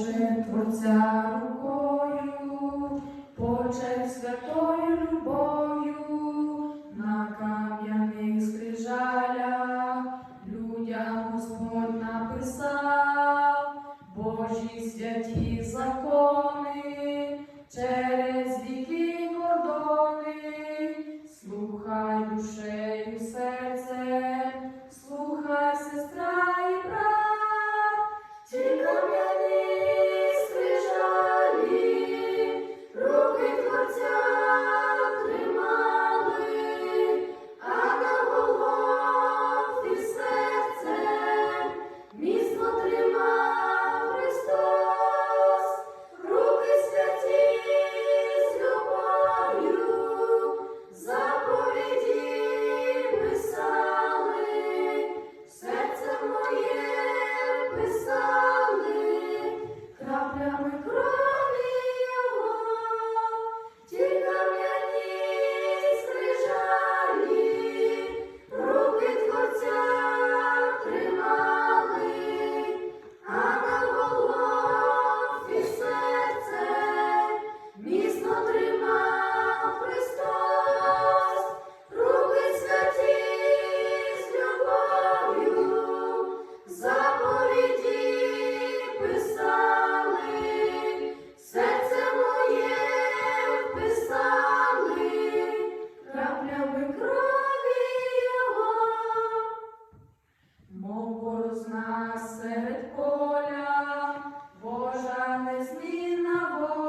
Творця рукою, почек святою любов'ю, на кам'яних скрижалях людям Господь написав. Божі святі закони мов борозна серед поля, Божа незмінна воля.